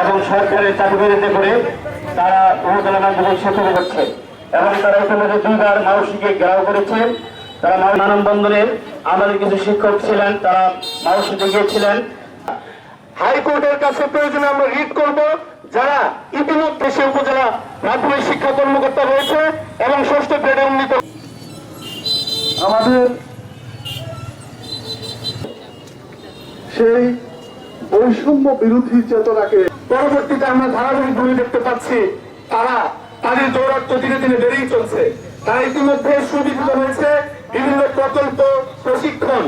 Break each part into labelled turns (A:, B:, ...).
A: এবং সরকারের করে তারা উপজেলা করছে এবং তারা ইতিমধ্যে দুইবার মাউসিকে করেছে। তারা মানববন্ধনের আমাদের কিছু শিক্ষক ছিলেন, তারা মাউসিতে গিয়েছিলেন।
B: হাইকোর্টের কাছে প্রয়োজনে আমরা রিট করব, যারা ইতিমধ্যে সে উপজেলা মাধ্যমিক শিক্ষা কর্মকর্তা রয়েছে।
C: সেই বৈষম্য বিরোধী চেতনাকে
B: পরবর্তীতে আমরা ধারাবাহিক ভূমি দেখতে পাচ্ছি। তারা তাদের দৌরাত্ম দিনে দিনে বেড়েই চলছে। তারা ইতিমধ্যে সুবিধিত হয়েছে বিভিন্ন প্রকল্প, প্রশিক্ষণ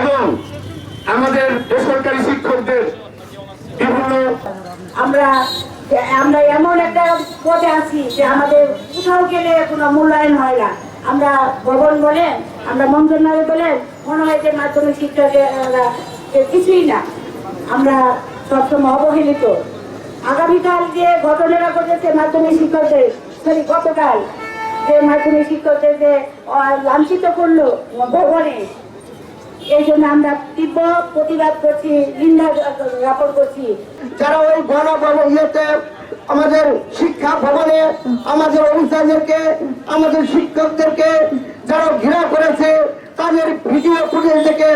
B: এবং আমাদের বেসরকারি শিক্ষকদের বিভিন্ন
D: আমরা আমরা এমন একটা পদে আছি যে আমাদের কোথাও গেলে কোনো মূল্যায়ন হয় না। আমরা ভবন বলেন, আমরা মন্ত্রণালয় বলেন, মনে হয় যে মাধ্যমিক শিক্ষকেরা যে কিছুই না। আমরা সবসময় অবহেলিত। আগামীকাল যে ঘটনাটা ঘটেছে মাধ্যমিক শিক্ষকদের সরি গতকাল যে মাধ্যমিক শিক্ষকদের যে লাঞ্ছিত করল ভবনে, এই জন্য আমরা তীব্র প্রতিবাদ করছি, নিন্দা জ্ঞাপন করছি।
E: যারা ওই গণভবন ইয়েতে আমাদের শিক্ষা ভবনে, আমাদের অফিসারদেরকে, আমাদের শিক্ষকদেরকে যারা ঘেরা করেছে, তাদের ভিডিও ফুটেজ থেকে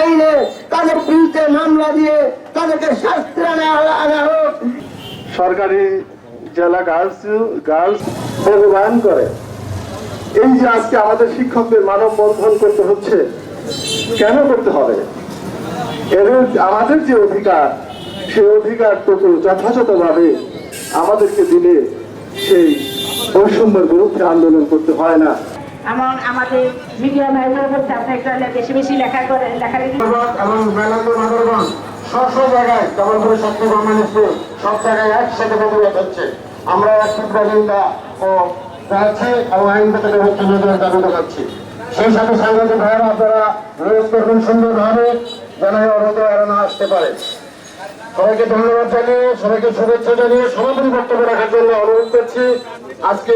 E: আইনে তাদের বিরুদ্ধে মামলা দিয়ে তাদেরকে আনা হোক।
C: সরকারি জেলা গার্লস গার্লস করে। এই যে আজকে আমাদের শিক্ষকদের মানববন্ধন করতে হচ্ছে, কেন করতে হবে? এদের আমাদের যে অধিকার, সেই অধিকারটুকু যথাযথভাবে আমাদেরকে দিলে সেই বৈষম্যের বিরুদ্ধে আন্দোলন করতে হয় না।
D: এমন আমাদের মিডিয়া ভাইদের বলতে আপনি একটু বেশি বেশি লেখা করে লেখালেখি
B: এবং সব জায়গায় সব জায়গায় একসাথে ও এবং দেখাচ্ছি সেই সাথে সাংবাদিক আপনারা সুন্দরভাবে আসতে পারে। সবাইকে ধন্যবাদ জানিয়ে, সবাইকে শুভেচ্ছা জানিয়ে সমাপনী বক্তব্য রাখার জন্য অনুরোধ করছি। আজকে